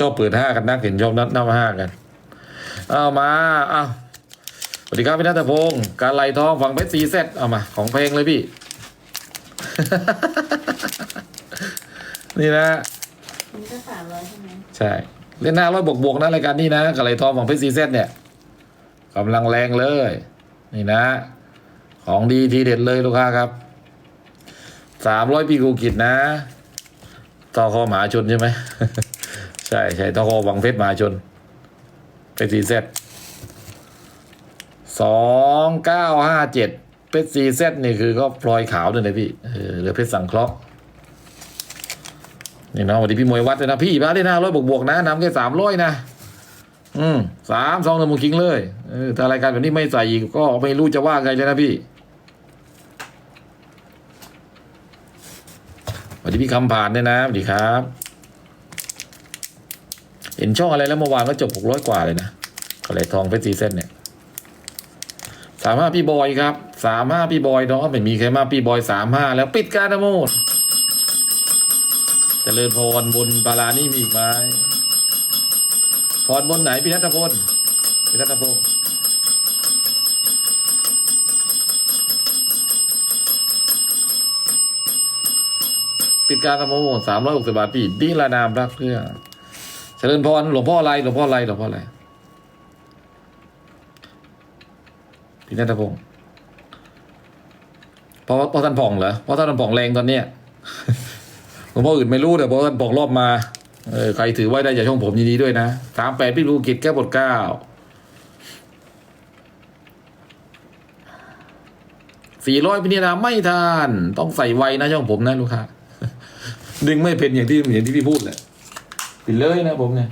ชอบเปิดห้ากันนักเห็นชอบนัดนับห้ากันเอามาเอาสวัสดีครับพี่นัทพงศ์การไล่ทองฝั่งเพชรซีเซตเอามาของเพลงเลยพี่ นี่นะมันก็สามร้อยใช่ไหมใช่เล่นหน้าร้อยบวกบวกๆนะรายการนี้นะกับไหลทองของเพชรซีเซตเนี่ยกำลังแรงเลย นี่นะ ของดีทีเด็ดเลยลูกค้าครับสามร้อยปีกูกิจนะต่อคอหมาชนใช่ไหม ใช่ใช่ต่อคอวังเพชรหมาชนเพชรซีเซตสองเก้าห้าเจ็ดเพชรซีเซตนี่คือก็พลอยขาวด้วยนะพี่เออเหลือเพชรสังเคราะห์นี่เนาะวันนี้พี่มวยวัดเลยนะพี่มาได้ห้าร้อยบวกบวกนะนำแค่สามร้อยนะอืมสามสองหนึ่งมูคิงเลยเออถ้ารายการแบบนี้ไม่ใส่อีกก็ไม่รู้จะว่าไงเลยนะพี่สวัสดีพี่คำผ่านด้วยนะสวัสดีครับ เห็นช่องอะไรแล้วเมื่อวานก็จบหกร้อยกว่าเลยนะกระไรทองเพชรซีเส้นเนี่ยสามห้าพี่บอยครับสามห้าพี่บอยเนาะไม่มีใครมาพี่บอยสามห้าแล้วปิดการนะโมดเจริญพรบนบาลานี่มีอีกไหมพรบนไหนพี่นัทพลพี่นัทพลปิดการธรรมโมสามร้อยหกสิบาทพี่ดีละนามรักเพื่อ เจริญพรหลวงพ่ออะไรหลวงพ่ออะไรหลวงพ่ออะไรพี่นัทพงศ์เพราะเพราะท่านผ่องเหรอเพราะท่านผ่องแรงตอนเนี้ยหลวงพ่ออื่นไม่รู้แต่เพราะท่านบอกรอบมาเออใครถือไว้ได้จากช่องผมยินดีด้วยนะสามแปดพี่ลูกิจแก้บทเก้าสี่ร้อยพี่นีนะไม่ทาน ต้องใส่ไวนะช่องผมนะลูกค้าดึงไม่เป็นอย่างที่อย่างที่พี่พูดแหละ ปิดเลยนะผมเนี่ย